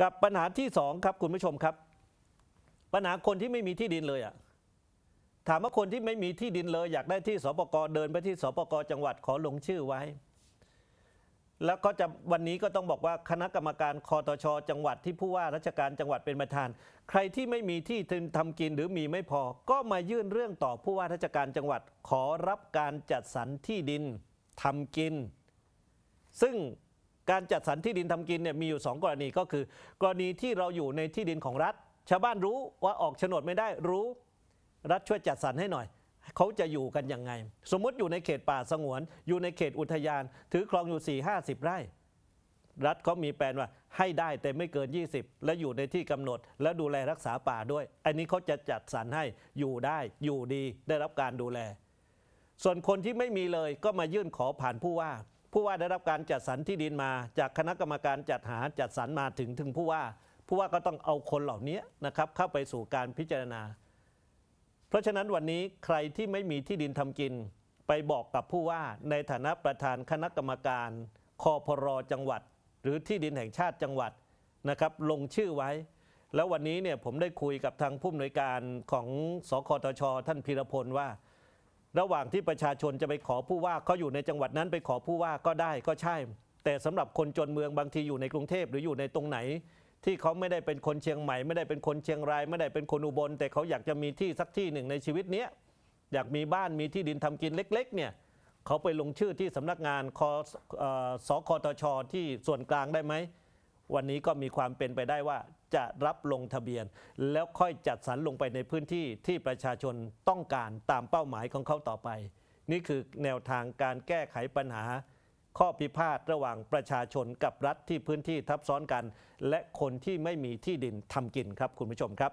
กับปัญหาที่สองครับคุณผู้ชมครับ ปัญหาคนที่ไม่มีที่ดินเลยอะถามว่าคนที่ไม่มีที่ดินเลย อยากได้ที่สปกเดินไปที่สปกจังหวัดขอลงชื่อไว้ แล้วก็จะวันนี้ก็ต้องบอกว่าคณะกรรมการคอตช จังหวัดที่ผู้ว่าราชการจังหวัดเป็นประธาน ใครที่ไม่มีที่ทำกินหรือมีไม่พอ ก็มายื่นเรื่องต่อผู้ว่าราชการจังหวัดขอรับการจัดสรรที่ดินทำกิน ซึ่ง การจัดสรรที่ดินทำกินเนี่ยมีอยู่ 2 กรณีก็คือ กรณีที่เราอยู่ในที่ดินของรัฐ ชาวบ้านรู้ว่าออกโฉนดไม่ได้รู้ รัฐช่วยจัดสรรให้หน่อย เขาจะอยู่กันยังไง สมมติอยู่ในเขตป่าสงวน อยู่ในเขตอุทยาน ถือครองอยู่ 4 50 ไร่ รัฐเขามีแปลนว่าให้ได้แต่ไม่เกิน 20 และอยู่ในที่กำหนด แล้วดูแลรักษาป่าด้วย อันนี้เขาจะจัดสรรให้อยู่ได้อยู่ดีได้รับการดูแล ส่วนคนที่ไม่มีเลยก็มายื่นขอผ่านผู้ว่า ผู้ว่าได้รับการจัดสรรที่ดินมา จากคณะกรรมการจัดหาจัดสรรมาถึงถึงผู้ว่า ผู้ว่าก็ต้องเอาคนเหล่านี้นะครับเข้าไปสู่การพิจารณา เพราะฉะนั้นวันนี้ใครที่ไม่มีที่ดินทำกิน ไปบอกกับผู้ว่าในฐานะประธานคณะกรรมการคอพรจังหวัด หรือที่ดินแห่งชาติจังหวัดนะครับลงชื่อไว้ แล้ววันนี้เนี่ยผมได้คุยกับทางผู้อำนวยการของสคตช ท่านพีรพลว่า ระหว่างที่ประชาชนจะไปขอผู้ว่าเขาอยู่ในจังหวัดนั้นไปขอผู้ว่าก็ได้ก็ใช่ แต่สำหรับคนจนเมืองบางทีอยู่ในกรุงเทพหรืออยู่ในตรงไหน ที่เขาไม่ได้เป็นคนเชียงใหม่ ไม่ได้เป็นคนเชียงราย ไม่ได้เป็นคนอุบล แต่เขาอยากจะมีที่สักที่หนึ่งในชีวิตเนี้ยอยากมีบ้านมีที่ดินทำกินเล็ก ๆ เนี่ยเขาไปลงชื่อที่สำนักงานคเอ่อสคตชที่ส่วนกลางได้ไหม วันนี้ก็มีความเป็นไปได้ว่าจะรับลงทะเบียน แล้วค่อยจัดสรรลงไปในพื้นที่ที่ประชาชนต้องการตามเป้าหมายของเขาต่อไป นี่คือแนวทางการแก้ไขปัญหา ข้อพิพาทระหว่างประชาชนกับรัฐที่พื้นที่ทับซ้อนกัน และคนที่ไม่มีที่ดินทำกินครับคุณผู้ชมครับ